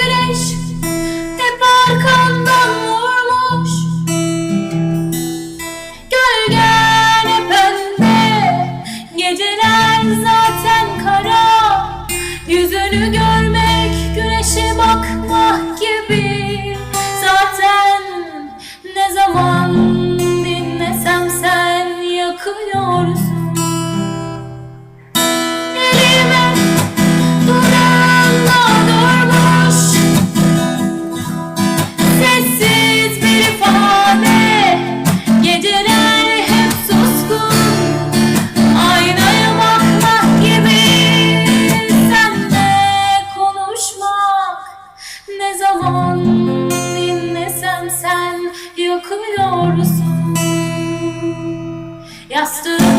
güneş Tepe arkandan vurmuş. Gölgen hep önde Geceler zaten kara. Yüzünü görmek güneşe bakmak gibi. Zaten ne zaman dinlesem sen yakıyorsun. yaşıyorsun Yastığı